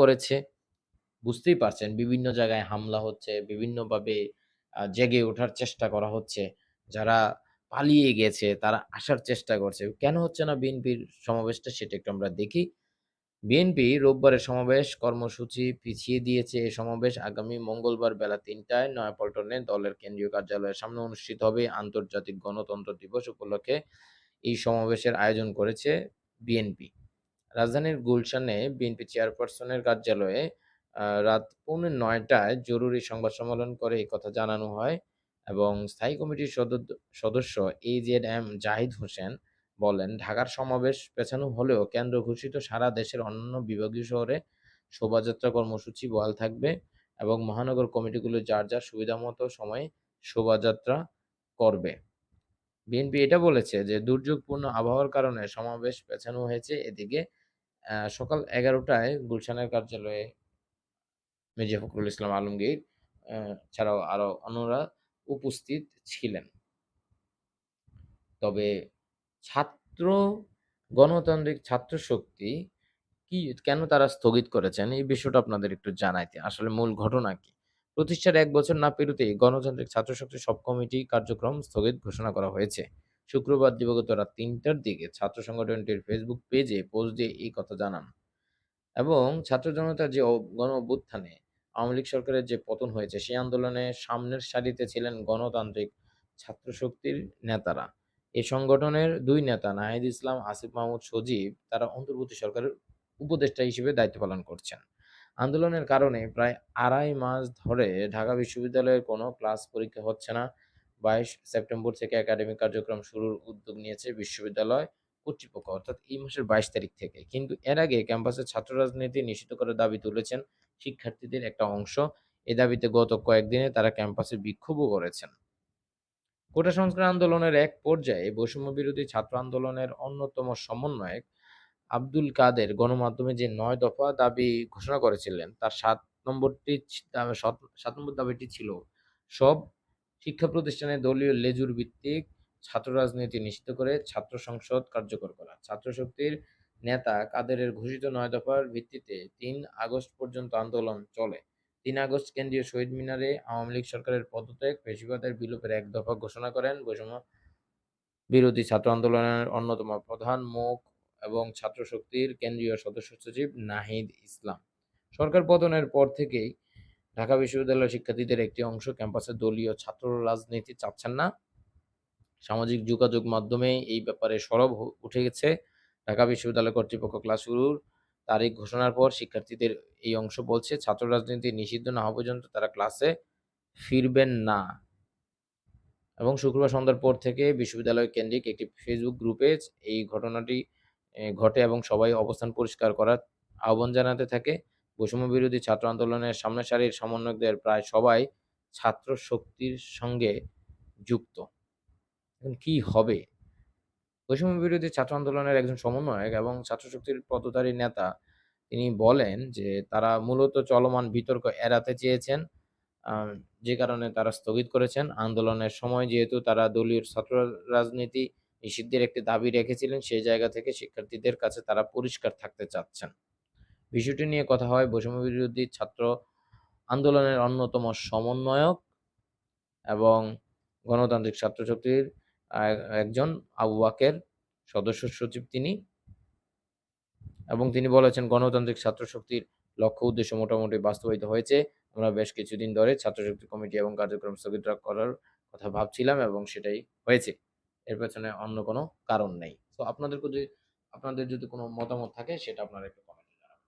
করেছে। বুঝতেই পারছেন বিভিন্ন জায়গায় হামলা হচ্ছে, বিভিন্নভাবে জেগে ওঠার চেষ্টা করা হচ্ছে। যারা পালিয়ে গেছে তারা আসার চেষ্টা করছে। কেন হচ্ছে না বিএনপির সমাবেশটা সেটা একটু আমরা দেখি। বিএনপি রোববারের সমাবেশ কর্মসূচি পিছিয়ে দিয়েছে। এ সমাবেশ আগামী মঙ্গলবার বেলা তিনটায় নয়াপল্টনে দলের কেন্দ্রীয় কার্যালয়ের সামনে অনুষ্ঠিত হবে। আন্তর্জাতিক গণতন্ত্র দিবস উপলক্ষে এই সমাবেশের আয়োজন করেছে বিএনপি। রাজধানীর গুলশানে বিএনপি চেয়ারপারসনের কার্যালয়ে রাত পৌনে নয়টায় জরুরি সংবাদ সম্মেলন করে এই কথা জানানো হয় এবং স্থায়ী কমিটির সদস্য এজেড-এম জাহিদ হোসেন বলেন, "ঢাকার সমাবেশ পেছানো হলেও কেন্দ্র ঘোষিত সারা দেশের অন্যান্য বিভাগীয় শহরে শোভাযাত্রা কর্মসূচি বহাল থাকবে এবং মহানগর কমিটিগুলো যার, যার সুবিধামতো সময়ে শোভাযাত্রা করবে।" বিএনপি এটা বলেছে যে, দুর্যোগপূর্ণ আবহাওয়ার কারণে সমাবেশ পেছানো হয়েছে। এদিকে সকাল ১১টায় গুলশানের কার্যালয়ে মির্জা ফখরুল ইসলাম আলমগীর ছাড়াও আরও অন্যরা উপস্থিত ছিলেন। তবে ছাত্র, গণতান্ত্রিক ছাত্র শক্তি কি, কেন তারা স্থগিত করেছেন এই বিষয়টা আপনাদের একটু জানাইতে। আসলে মূল ঘটনা কি? প্রতিষ্ঠার এক বছর না পেরোতেই গণতান্ত্রিক ছাত্র শক্তির সব কমিটি কার্যক্রম স্থগিত ঘোষণা করা হয়েছে। শুক্রবার দিবাগত রাত ৩টার দিকে ছাত্র সংগঠনটির ফেসবুক পেজে পোস্ট দিয়ে এই কথা জানান। এবং ছাত্র জনতার যে গণ অভ্যুত্থানে আওয়ামী লীগ সরকারের যে পতন হয়েছে সেই আন্দোলনে সামনের সারিতে ছিলেন গণতান্ত্রিক ছাত্র শক্তির নেতারা। এ সংগঠনের দুই নেতা নাহিদ ইসলাম, আসিফ মাহমুদ সজীব তারা অন্তর্বর্তী সরকারের উপদেষ্টা হিসেবে দায়িত্ব পালন করছেন। আন্দোলনের কারণে প্রায় আড়াই মাস ধরে ঢাকা বিশ্ববিদ্যালয়ের কোনো ক্লাস পরীক্ষা হচ্ছে না। ২২ সেপ্টেম্বর থেকে একাডেমিক কার্যক্রম শুরুর উদ্যোগ নিয়েছে বিশ্ববিদ্যালয় কর্তৃপক্ষ, অর্থাৎ এই মাসের ২২ তারিখ থেকে। কিন্তু এর আগে ক্যাম্পাসে ছাত্র রাজনীতি নিষিদ্ধ করার দাবি তুলেছেন শিক্ষার্থীদের একটা অংশ। এ দাবিতে গত কয়েকদিনে তারা ক্যাম্পাসে বিক্ষোভও করেছেন। কোটা সংস্কার আন্দোলনের এক পর্যায়ে বৈষম্য বিরোধী ছাত্র আন্দোলনের অন্যতম সমন্বয়ক আব্দুল কাদের গণমাধ্যমে যে নয় দফা দাবি ঘোষণা করেছিলেন, তার সাত নম্বরটি সাত আ সত ৭ নম্বর দাবিটি ছিল সব শিক্ষা প্রতিষ্ঠানে দলীয় লেজুর ভিত্তিক ছাত্র রাজনীতি নিষিদ্ধ করে ছাত্র সংসদ কার্যকর করা। ছাত্রশক্তির নেতা কাদেরের ঘোষিত ৯ দফার ভিত্তিতে ৩ আগস্ট পর্যন্ত আন্দোলন চলে। ৩ আগস্ট কেন্দ্রীয় শহীদ মিনারে আওয়ামী লীগ সরকারের পদত্যাগ, ফ্যাসিবাদের বিলোপের এক দফা ঘোষণা করেন বৈষম্য বিরোধী ছাত্র আন্দোলনের অন্যতম প্রধান মুখ এবং ছাত্রশক্তির কেন্দ্রীয় সদস্য সচিব নাহিদ ইসলাম। সরকার পতনের পর থেকেই ঢাকা বিশ্ববিদ্যালয়ের শিক্ষার্থীদের একটি অংশ ক্যাম্পাসে দলীয় ছাত্র রাজনীতি চাচ্ছেন না। সামাজিক যোগাযোগ মাধ্যমে এই ব্যাপারে সরব উঠে গেছে। ঢাকা বিশ্ববিদ্যালয় কর্তৃপক্ষ ক্লাস শুরুর তারিখ ঘোষণার পর শিক্ষার্থীদের এই অংশ বলছে, ছাত্র রাজনীতি নিষিদ্ধ না হওয়া পর্যন্ত তারা ক্লাসে ফিরবেন না। এবং শুক্রবার সন্ধ্যার পর থেকে বিশ্ববিদ্যালয় কেন্দ্রিক একটি ফেসবুক গ্রুপে এই ঘটনাটি ঘটে এবং সবাই অবস্থান পরিষ্কার করার আহ্বান জানাতে থাকে। বৈষম্য বিরোধী ছাত্র আন্দোলনের সামনের সারির সমন্বয়কদের প্রায় সবাই ছাত্র শক্তির সঙ্গে যুক্ত। কি হবে? বৈষম্য বিরোধী ছাত্র আন্দোলনের একজন সমন্বয়ক এবং ছাত্রশক্তির পদধারী নেতা তিনি বলেন যে, তারা মূলত চলমান বিতর্ক এড়াতে চেয়েছেন। যে কারণে তারা স্থগিত করেছেন। আন্দোলনের সময় যেহেতু তারা দলীয় ছাত্র রাজনীতি নিষিদ্ধের একটি দাবি রেখেছিলেন, সেই জায়গা থেকে শিক্ষার্থীদের কাছে তারা পরিষ্কার থাকতে চাচ্ছেন। বিষয়টি নিয়ে কথা হয় বৈষম্য বিরোধী ছাত্র আন্দোলনের অন্যতম সমন্বয়ক এবং গণতান্ত্রিক ছাত্র শক্তির একজন আবু সদস্য সচিব তিনি। এবং তিনি বলেছেন, গণতান্ত্রিক ছাত্র শক্তির লক্ষ্য উদ্দেশ্য মোটামুটি বাস্তবায়িত হয়েছে। আমরা বেশ কিছুদিন ধরে ছাত্রশক্তি কমিটি এবং কার্যক্রম স্থগিত করার কথা ভাবছিলাম এবং সেটাই হয়েছে। এর পেছনে অন্য কোনো কারণ নেই। তো আপনাদের যদি আপনাদের যদি কোনো মতামত থাকে, সেটা আপনারা একটু